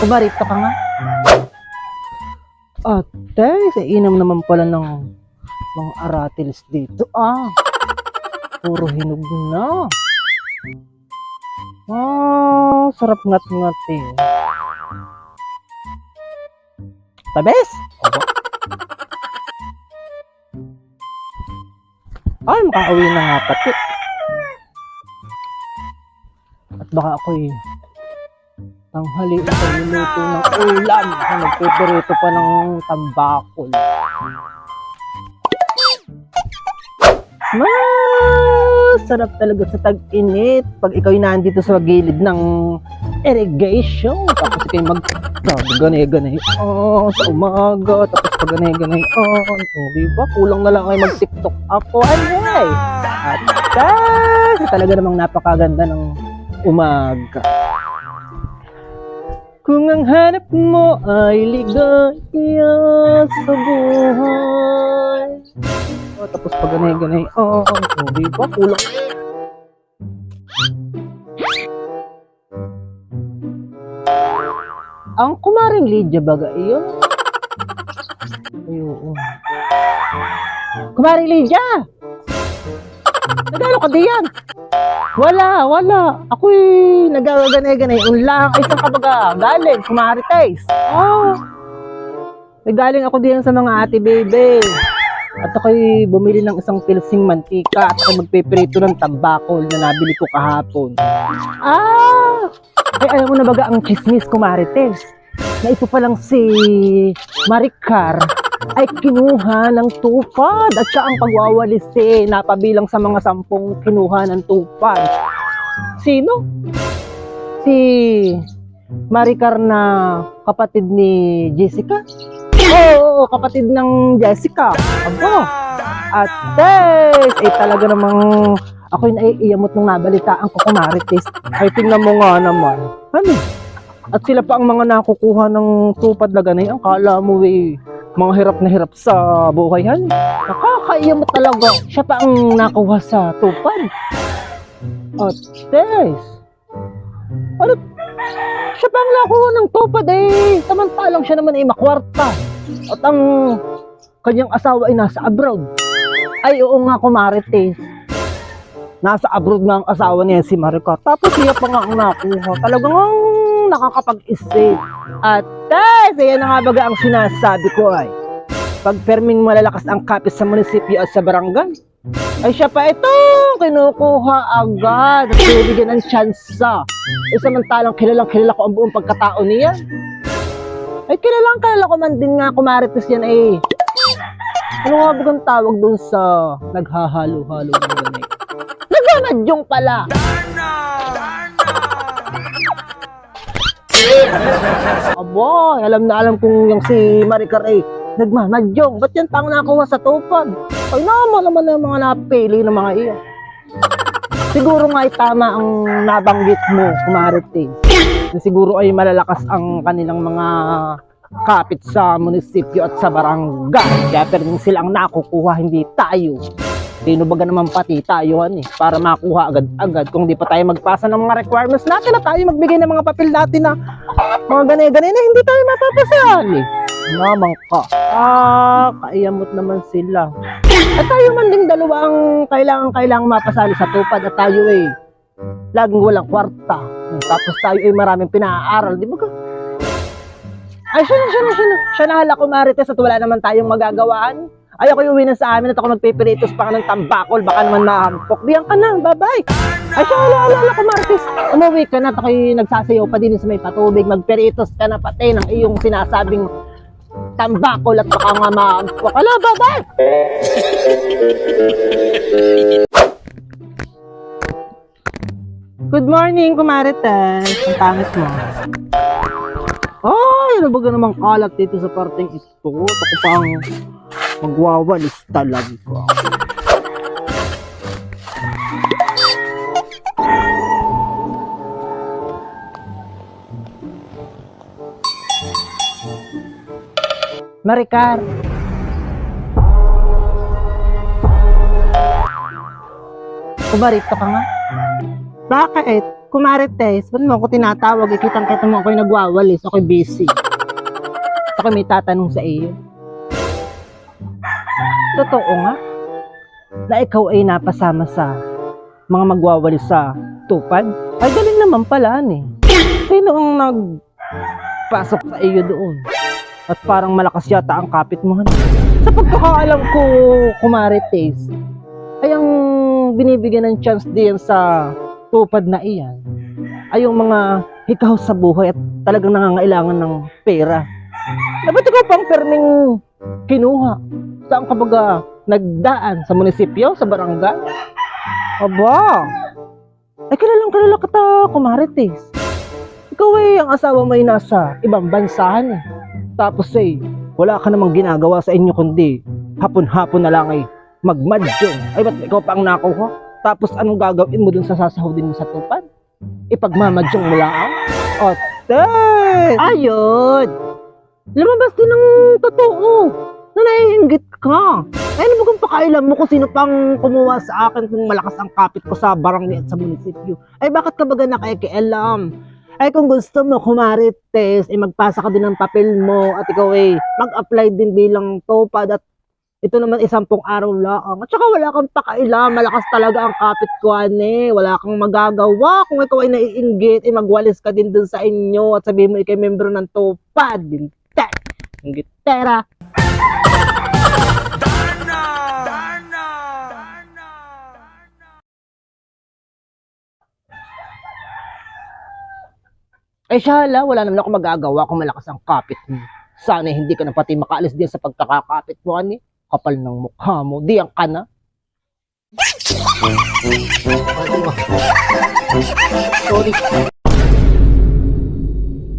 Kumarito ka nga. Ate, sa inam naman pala ng mga aratilis dito. Ah, puro hinog na. Ah, sarap ngat-ngat eh. Tabes? Opo. Ay, makauwi na nga pati. At baka ako'y tanghali ito niluto ng ulam na nagpiperito pa ng tambakol. Masarap talaga sa tag-init pag ikaw'y nandito sa gilid ng irrigation. Tapos ikaw'y mag ganay-ganay on sa umaga. Tapos pag ganay-ganay on. Oh, di ba? Kulang na lang kayo mag-tiktok ako. Anyway! At kasi talaga namang napakaganda ng umaga. Kung ang hanap mo ay ligaya sa buhay. Oh, tapos pag ganay-ganay, oh, oh, di ba? Kulang. Ang kumaring Lydia baga iyon. Ay, oo. Kumaring Lydia! Nagano ka diyan? Wala, wala. Ako'y nagaganay-ganay. Ulang, ay saan ka baga? Galing, kumarites. Oh. May galing ako diyan sa mga ate bebe. At ako'y bumili ng isang pilsing mantika at ako magpiprito ng tambakol na nabili ko kahapon. Ah! Ay, alam mo na baga ang chismis kumarites na ito palang si Maricar ay kinuha ng tupad at siya ang pagwawalis eh, napabilang sa mga sampung kinuha ng tupad. Sino? Si Maricar na kapatid ni Jessica? Oo, oo, kapatid ng Jessica. Abo. At Tess, eh talaga namang ako'y naiiyamot nung nabalitaan ko kumarites. Ay tingnan mo nga naman. Ano? At sila pa ang mga nakukuha ng tupad na ganay. Ang kala mo eh, mga hirap na hirap sa buhay han. Nakakaiyamot talaga. Siya pa ang nakuha sa tupad. At Tess, ano? Siya pa ang nakuha ng tupad eh. Samantalang siya naman ay makwarta. At ang kanyang asawa ay nasa abroad. Ay, oo nga, kumarites. Nasa abroad nga ang asawa niya si Marika. Tapos siya pa nga ang nakuha. Talagang ang nakakapag-isip. At Tess, ayan na nga baga ang sinasabi ko ay. Pag perming malalakas ang kapis sa munisipyo at sa barangay, ay siya pa ito kinukuha agad at binibigyan ng tsansa. E samantalang kilalang kilala ko ang buong pagkatao niya. Ay kilalang kilala ko man din nga kumarites yan eh. Ano nga bagang tawag dun sa naghahalo-halo ng ganay? Nagmamadyong pala. Abo, alam na alam kong yung si Maricar eh, nagmamadyong. Ba't yan pang nakuha sa tupad? Ay naman naman na yung mga napili ng mga iyo. Siguro nga ay tama ang nabanggit mo, kumarites. Na siguro ay malalakas ang kanilang mga kapit sa munisipyo at sa barangay. Kaya pero sila ang nakukuha, hindi tayo. Sino baga naman pati tayo ano eh, para makuha agad-agad. Kung di pa tayo magpasa ng mga requirements natin na tayo magbigay ng mga papel natin na mga ganay-ganay na hindi tayo mapapasali. Namang ka. Ah, kaiyamot naman sila. At tayo man ding dalawa ang kailangan-kailangan mapasali sa tupad at tayo eh, laging walang kwarta. Tapos tayo ay maraming pinaaral, di ba ka? Ay, siya na, siya na, siya na. Siya na hala kumarites at wala naman tayong magagawaan. Ay, ako uwi na sa amin at ako magpipiritos pa ka ng tambakol. Baka naman mahampok. Diyan ka na, bye-bye. Ay, siya, hala, hala, kumarites. Umuwi ka na at ako'y nagsasayaw pa din sa may patubig. Magpiritos ka na pati ng iyong sinasabing tambakol at baka nga mahampok. Hala, bye-bye. Good morning, kumarites. Ang pangit mo. Ay, ano ba ka namang kalat dito sa parteng ito? Ako pang magwawalis talaga. Maricar. Kumarito ka nga? Bakit? Kumarites, ba't mo ako tinatawag? Ikitang kita mo ako'y nagwawalis, ako'y busy. Ako'y may tatanong sa iyo. Totoo nga, na ikaw ay napasama sa mga magwawalis sa tupad? Ay, galing naman pala, eh. Sino ang nagpasok sa iyo doon? At parang malakas yata ang kapit mo. ano? Sa pagkakaalam ko, Kumarites, ay ang binibigyan ng chance diyan sa tupad na iyan ay yung mga hikaw sa buhay at talagang nangangailangan ng pera. Ba't ikaw pang perming kinuha? Saan ka baga nagdaan? Sa munisipyo? Sa barangay? Aba! Ay, kilalang kilala kita, kumarites. Ikaw ay ang asawa mo ay nasa ibang bansahan eh. Tapos eh, wala ka namang ginagawa sa inyo kundi hapon-hapon na lang ay magmadyong. Ay, ba't ikaw pa ang nakuha? Tapos anong gagawin mo dun sa sasahodin mo sa tupad? Ipagmamadyong mo lang? Ote! Ayun! Lumabas din ng totoo na naiingit ka. Ay, ano ba kung pakailan mo kung sino pang kumuha sa akin kung malakas ang kapit ko sa barangay at sa munisipyo? Ay, bakit ka baga nakikialam? Ay, kung gusto mo, kumarites, ay magpasa ka din ng papel mo at ikaw ay mag-apply din bilang topad at ito naman isampung araw lang. At saka wala kang pakailam, malakas talaga ang kapit ko, ane. Wala kang magagawa. Kung ikaw ay naiinggit, ay magwalis ka din dun sa inyo at sabihin mo ikay membro ng topad. Binte! Inggitera! Eh shala, wala naman ako magagawa kung malakas ang kapit mo. Sana hindi ka na pati makaalis din sa pagkakakapit mo, ani. Kapal ng mukha mo. Di ang ka na. Sorry.